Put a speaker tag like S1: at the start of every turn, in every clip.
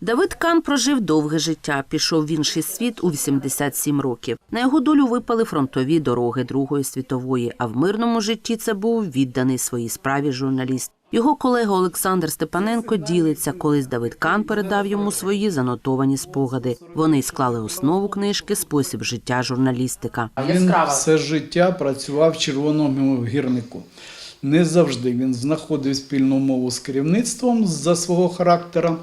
S1: Давид Кан прожив довге життя. Пішов в інший світ у 87 років. На його долю випали фронтові дороги Другої світової. А в мирному житті це був відданий своїй справі журналіст. Його колега Олександр Степаненко ділиться, колись Давид Кан передав йому свої занотовані спогади. Вони склали основу книжки Спосіб життя журналістика.
S2: Він все життя працював в червоному гірнику. Не завжди він знаходив спільну мову з керівництвом за свого характера.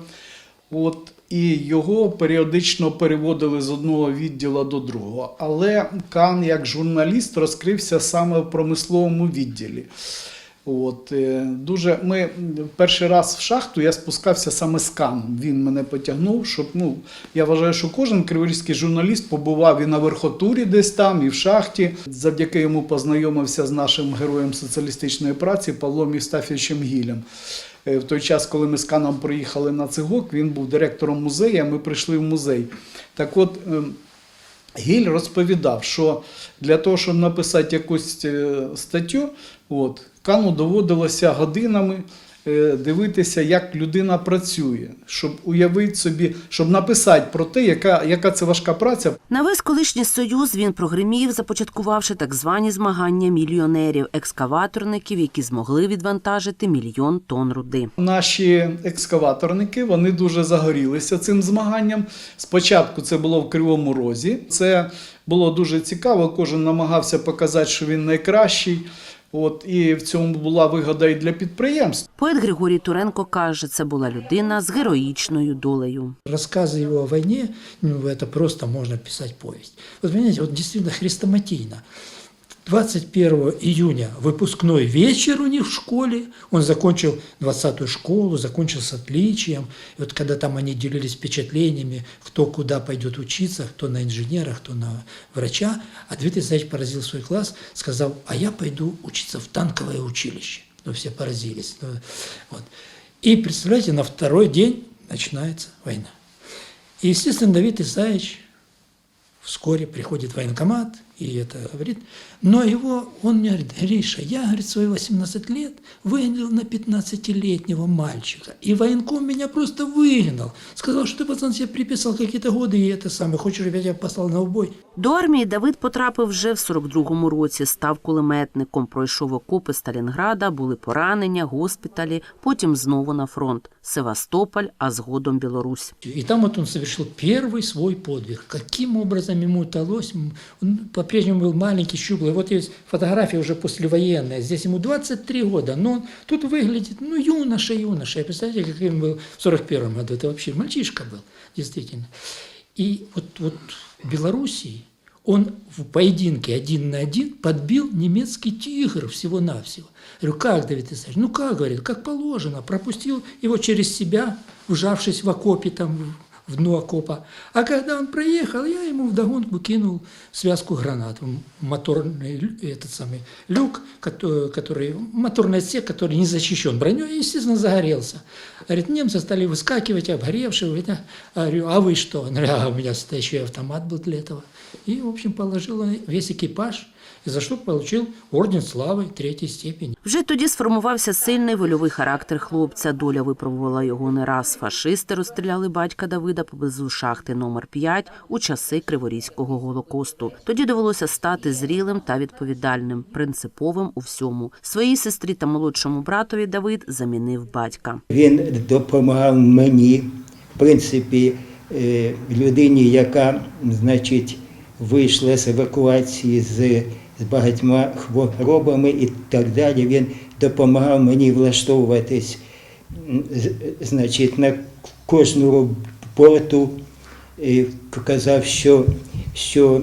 S2: От, і його періодично переводили з одного відділу до другого. Але Кан як журналіст розкрився саме в промисловому відділі. От, е, дуже, ми перший раз в шахту я спускався саме з Каном. Він мене потягнув, щоб ну, я вважаю, що кожен криворізький журналіст побував і на верхотурі десь там, і в шахті. Завдяки йому познайомився з нашим героєм соціалістичної праці Павлом Євстафійовичем Гілем. Е, В той час, коли ми з Каном приїхали на цигок, він був директором музею, а ми прийшли в музей. Так от. ем, Гіль розповідав, що для того, щоб написати якусь е, статтю, от, Кану доводилося годинами дивитися, як людина працює, щоб уявити собі, щоб написати про те, яка, яка це важка праця.
S1: На весь колишній союз він прогримів, започаткувавши так звані змагання мільйонерів, екскаваторників, які змогли відвантажити мільйон тонн руди.
S2: Наші екскаваторники вони дуже загорілися цим змаганням. Спочатку це було в Кривому Розі. Це було дуже цікаво. Кожен намагався показати, що він найкращий. От і в цьому була вигода і для підприємств.
S1: Поет Григорій Туренко каже, це була людина з героїчною долею.
S3: Розкази його о войне, ну, це просто можна писати повість. От, от вот хрестоматійна. 21 июня выпускной вечер у них в школе. Он закончил 20-ю школу, закончил с отличием. И вот когда там они делились впечатлениями, кто куда пойдет учиться, кто на инженера, кто на врача, а Дмитрий Александрович поразил свой класс, сказал, а я пойду учиться в танковое училище. Ну, все поразились. Ну, вот. И, представляете, на второй день начинается война. И, естественно, Давид Исаевич вскоре приходит в военкомат и это говорит. Но его, он мне говорит, Гриша, я, говорит, свои 18 лет выгнал на 15-летнего мальчика. И военком меня просто выгнал. Сказал, что ты, пацан, себе приписал какие-то годы, и это самое, хочешь, чтобы я тебя послал на убой?
S1: До армії Давид потрапив вже в 42-му році, став кулеметником, пройшов окопи Сталінграда, були поранення, госпіталі, потім знову на фронт. Севастополь, а згодом Білорусь.
S3: И там вот он совершил первый свой подвиг. Каким образом ему удалось? Он по-прежнему был маленький, щуплый. Вот есть фотография уже послевоенная. Здесь ему 23 года, но он тут выглядит, ну, юноша, юноша. И представляете, каким был в 41 году? Это вообще мальчишка был, действительно. И вот, вот в Белоруссии он в поединке один на один подбил немецкий тигр всего-навсего. Я говорю, как, Давид Исаевич? Ну как, говорит, как положено. Пропустил его через себя, вжавшись в окопе там, в дно окопа. А когда он проехал, я ему вдогонку кинул связку гранат. Моторный этот самый люк, который, который моторный отсек, который не защищен броней, естественно, загорелся. Говорит, немцы стали выскакивать, обгоревшие. Говорит, а, говорю, а вы что? Он говорит, а у меня стоящий автомат был для этого. И, в общем, положил весь экипаж, и за что получил орден славы третьей степени.
S1: Вже тоді сформувався сильний вольовий характер хлопця. Доля випробувала його не раз. Фашисти розстріляли батька Давида поблизу шахти номер 5 у часи Криворізького голокосту. Тоді довелося стати зрілим та відповідальним, принциповим у всьому. Своїй сестрі та молодшому братові Давид замінив батька.
S4: Він допомагав мені, в принципі, е, людині, яка, значить, вийшла з евакуації з, з багатьма хворобами і так далі. Він допомагав мені влаштовуватись, значить, на кожну роботу. І казав, що, що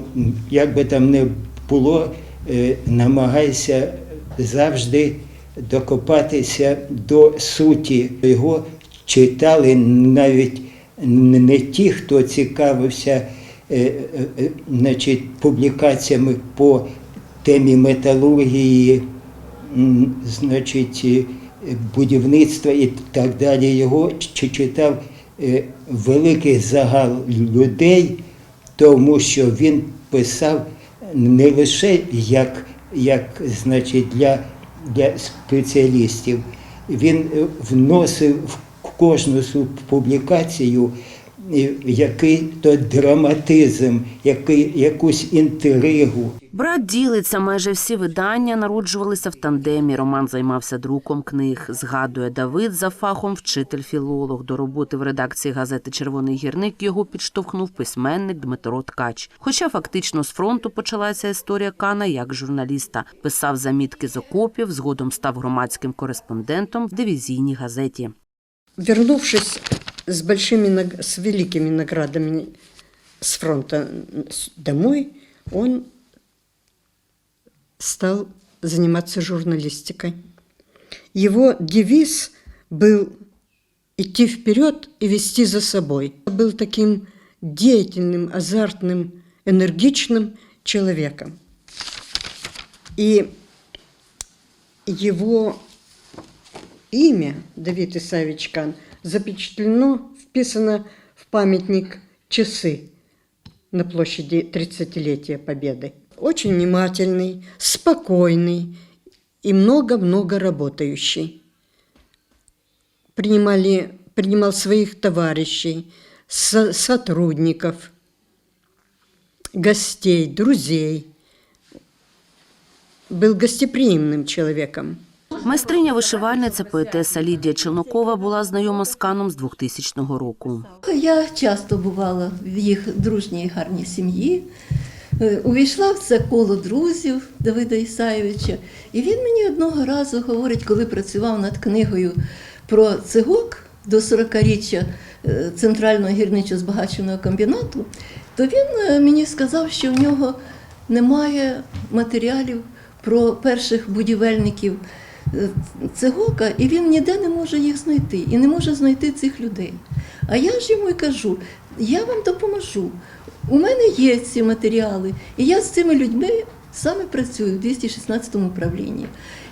S4: як би там не було, е, намагайся завжди докопатися до суті. Його читали навіть не ті, хто цікавився значить, публікаціями по темі металургії, значить, е, будівництва і так далі. Його читав е, великий загал людей, тому що він писав не лише як, як значить, для, для спеціалістів, він е, вносив в кожну публікацію е, який-то драматизм, який, якусь інтригу.
S1: Брат ділиться, майже всі видання народжувалися в тандемі. Роман займався друком книг. Згадує Давид за фахом вчитель-філолог. До роботи в редакції газети Червоний гірник його підштовхнув письменник Дмитро Ткач. Хоча фактично з фронту почалася історія Кана як журналіста. Писав замітки з окопів, згодом став громадським кореспондентом в дивізійній газеті.
S5: Вернувшись с большими, с великими наградами с фронта домой, он стал заниматься журналистикой. Его девиз был идти вперед и вести за собой. Был таким деятельным, азартным, энергичным человеком. И его имя Давид Исаевич Кан запечатлено, вписано в памятник часы на площади 30-летия Победы. Очень внимательный, спокойный и много-много работающий. Принимали, принимал своих товарищей, со- сотрудников, гостей, друзей. Был гостеприимным человеком.
S1: Майстриня вишивальниця поетеса Лідія Челнокова була знайома з Каном з 2000 року.
S6: Я часто бувала в їх дружній гарній сім'ї. Е, Увійшла в це коло друзів Давида Ісаєвича, і він мені одного разу говорить, коли працював над книгою про цигок до 40-річчя е, центрального гірничо-збагаченого комбінату, то він е, мені сказав, що в нього немає матеріалів про перших будівельників цигока, і він ніде не може їх знайти, і не може знайти цих людей. А я ж йому й кажу: я вам допоможу. У мене є ці матеріали, і я з цими людьми саме працюю в 216 управлінні.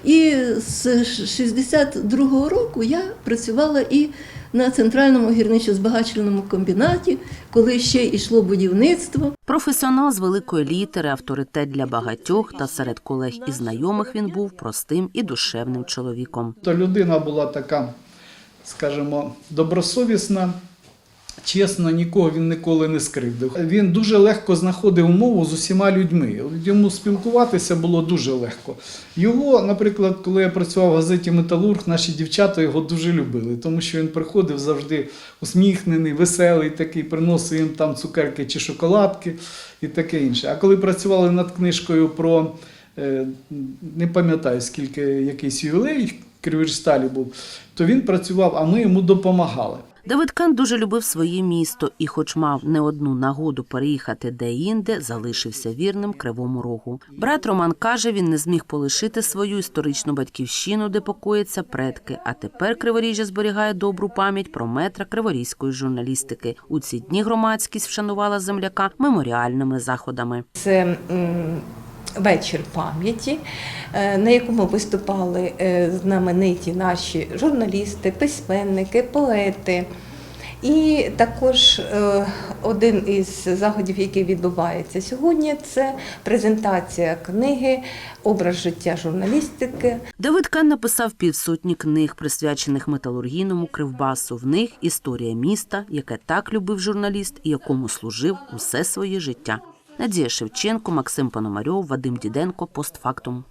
S6: І з 62-го року я працювала і на центральному гірничо-збагачувальному комбінаті, коли ще йшло будівництво.
S1: Професіонал з великої літери, авторитет для багатьох, та серед колег і знайомих він був простим і душевним чоловіком.
S2: То людина була така, скажімо, добросовісна, чесна, нікого він ніколи не скривдив. Він дуже легко знаходив мову з усіма людьми. Йому спілкуватися було дуже легко. Його, наприклад, коли я працював в газеті Металург, наші дівчата його дуже любили, тому що він приходив завжди усміхнений, веселий такий, приносив їм там цукерки чи шоколадки і таке інше. А коли працювали над книжкою про е, не пам'ятаю, скільки якийсь ювілей Криворіжсталі був, то він працював, а ми йому допомагали.
S1: Давид Кан дуже любив своє місто і, хоч мав не одну нагоду переїхати де-інде, залишився вірним кривому рогу. Брат Роман каже, він не зміг полишити свою історичну батьківщину, де покоїться предки. А тепер Криворіжжя зберігає добру пам'ять про метра криворізької журналістики. У ці дні громадськість вшанувала земляка меморіальними заходами.
S7: Це вечір пам'яті, е, на якому виступали е, знамениті наші журналісти, письменники, поети. І також е, один із заходів, який відбувається сьогодні, це презентація книги Образ життя журналістики.
S1: Давид Кан написав півсотні книг, присвячених металургійному кривбасу. В них історія міста, яке так любив журналіст і якому служив усе своє життя. Надія Шевченко, Максим Пономарьов, Вадим Діденко, постфактум.